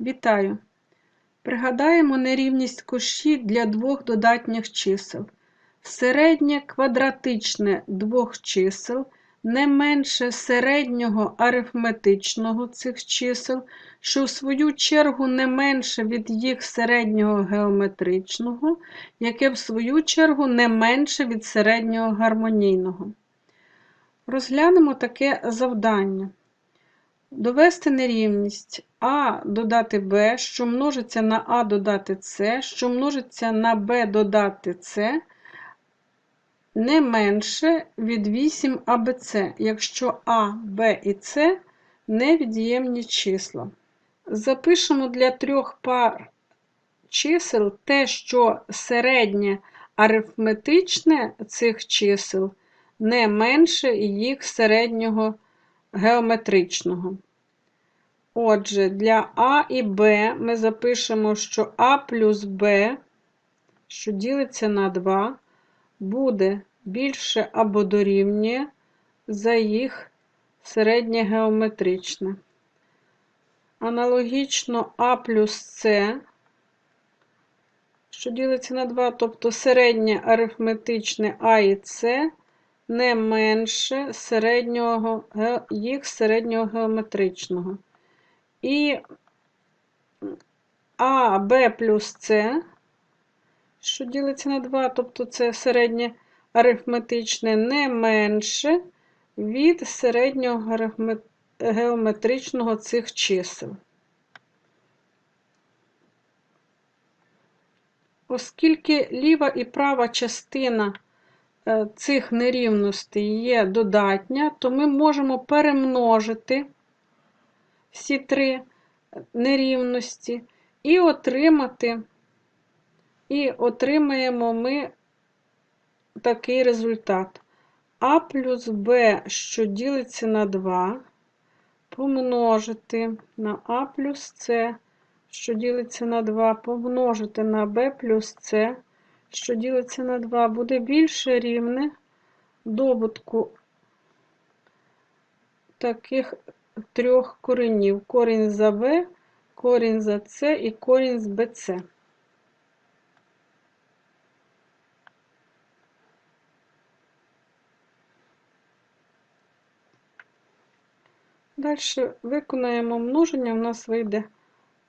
Вітаю! Пригадаємо нерівність коші для двох додатніх чисел. Середнє квадратичне двох чисел не менше середнього арифметичного цих чисел, що в свою чергу не менше від їх середнього геометричного, яке в свою чергу не менше від середнього гармонійного. Розглянемо таке завдання. Довести нерівність А додати Б, що множиться на А додати С, що множиться на Б додати С, не менше від 8 АБЦ, якщо А, Б і С невід'ємні числа. Запишемо для трьох пар чисел те, що середнє арифметичне цих чисел не менше їх середнього геометричного. Отже, для А і Б ми запишемо, що А плюс Б, що ділиться на 2, буде більше або дорівнює за їх середнє геометричне. Аналогічно А плюс С, що ділиться на 2, тобто середнє арифметичне А і С не менше середнього, їх середнього геометричного. І А, Б плюс С, що ділиться на 2, тобто це середнє арифметичне, не менше від середнього геометричного цих чисел. Оскільки ліва і права частина цих нерівностей є додатня, то ми можемо перемножити всі три нерівності і отримати, і отримаємо ми такий результат. А плюс Б, що ділиться на 2, помножити на А плюс С, що ділиться на 2, помножити на Б плюс С, що ділиться на 2, буде більше рівне добутку таких трьох коренів: корінь за b, корінь за С і корінь з БЦ. Далі виконаємо множення, у нас вийде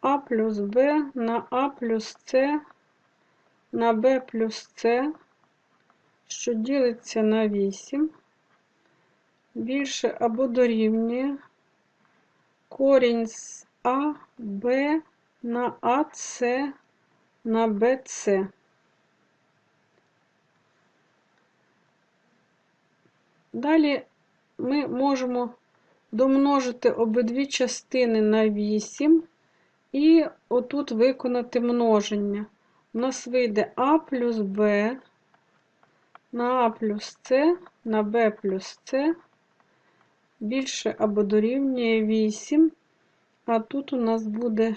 А плюс Б на А плюс С на b плюс С, що ділиться на 8, більше або дорівнює корінь з А, Б на АС на БЦ. Далі ми можемо домножити обидві частини на 8 і отут виконати множення у нас вийде А плюс Б. На А плюс С на Б плюс С. Більше або дорівнює 8, а тут у нас буде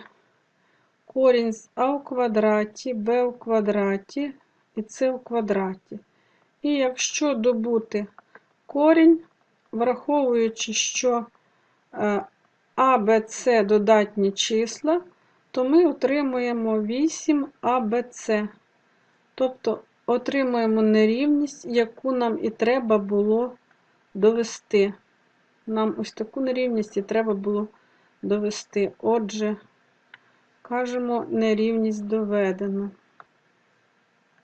корінь з А у квадраті, Б у квадраті і С у квадраті. І якщо добути корінь, враховуючи, що е, А, Б, С додатні числа, то ми отримуємо 8 АБЦ. Тобто отримуємо нерівність, яку нам і треба було довести. Нам ось таку нерівність і треба було довести. Отже, кажемо, нерівність доведена.